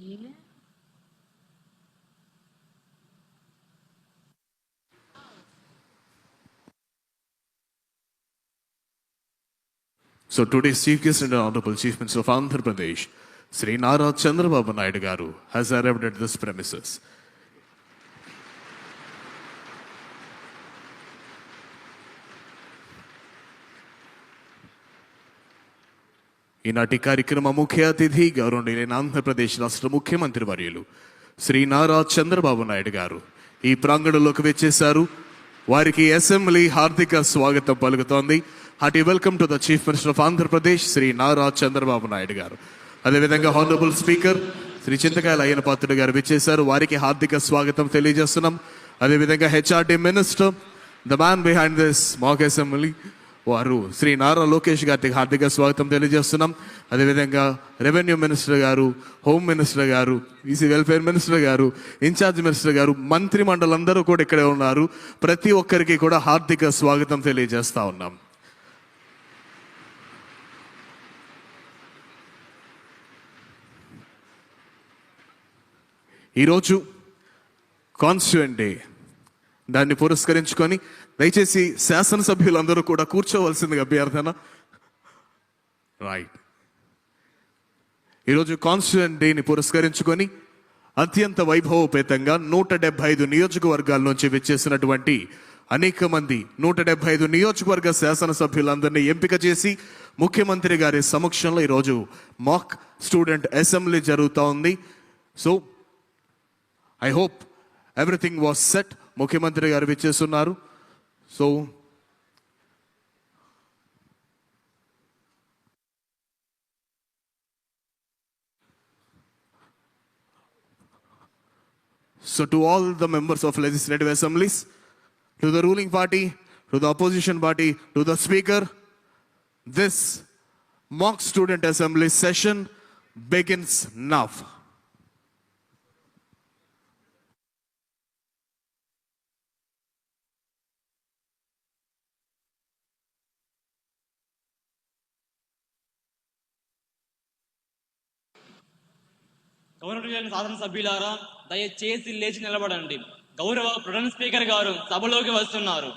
here. So today's Chief Guest and Honorable Chief Minister of Andhra Pradesh, Sri Nara Chandrababu Naidu Garu, has arrived at this premises. ఈనాటి కార్యక్రమ ముఖ్య అతిథి గౌరవనీయులైన ఆంధ్రప్రదేశ్ రాష్ట్ర ముఖ్యమంత్రి వర్యులు శ్రీ నారా చంద్రబాబు నాయుడు గారు ఈ ప్రాంగణంలోకి వచ్చేశారు వారికి అసెంబ్లీ హార్దిక స్వాగతం పలుకుతోంది హటి welcome to the chief minister of Andhra Pradesh Shri Nara Chandrababu Naidu గారు అదేవిధంగా హానరబుల్ స్పీకర్ శ్రీ చింతకాయల అయ్యన పాత్రుడు గారు విచ్చేశారు వారికి హార్దిక స్వాగతం తెలియజేస్తున్నాం అదేవిధంగా HRD minister the man behind this mock assembly వారు శ్రీ నారా లోకేష్ గారికి హార్దిక స్వాగతం తెలియజేస్తున్నాం అదేవిధంగా revenue minister garu home minister garu EC welfare minister garu in charge minister garu మంత్రి మండలందరూ కూడా ఇక్కడే ఉన్నారు ప్రతి ఒక్కరికి కూడా హార్దిక స్వాగతం తెలియజేస్తా ఉన్నాం ఈరోజు కాన్స్టిట్యూంట్ డే దాన్ని పురస్కరించుకొని దయచేసి శాసనసభ్యులందరూ కూడా కూర్చోవలసిందిగా అభ్యర్థన రైట్ ఈరోజు కాన్స్టిట్యూన్ డేని పురస్కరించుకొని అత్యంత వైభవపేతంగా నూట డెబ్బై ఐదు నియోజకవర్గాల నుంచి విచ్చేసినటువంటి అనేక మంది నూట డెబ్బై ఐదు నియోజకవర్గ శాసనసభ్యులందరినీ ఎంపిక చేసి ముఖ్యమంత్రి గారి సమక్షంలో ఈరోజు మాక్ స్టూడెంట్ అసెంబ్లీ జరుగుతూ ఉంది so I hope everything was set ముఖ్యమంత్రి గారు విచ్చేస్తున్నారు so So, to all the members of legislative assemblies, to the ruling party, to the opposition party, to the speaker, this mock student assembly session begins now. గౌరవనీయులైన సాధన సభ్యులారా దయచేసి లేచి నిలబడండి గౌరవ ప్రధాన speaker గారు సభలోకి వస్తున్నారు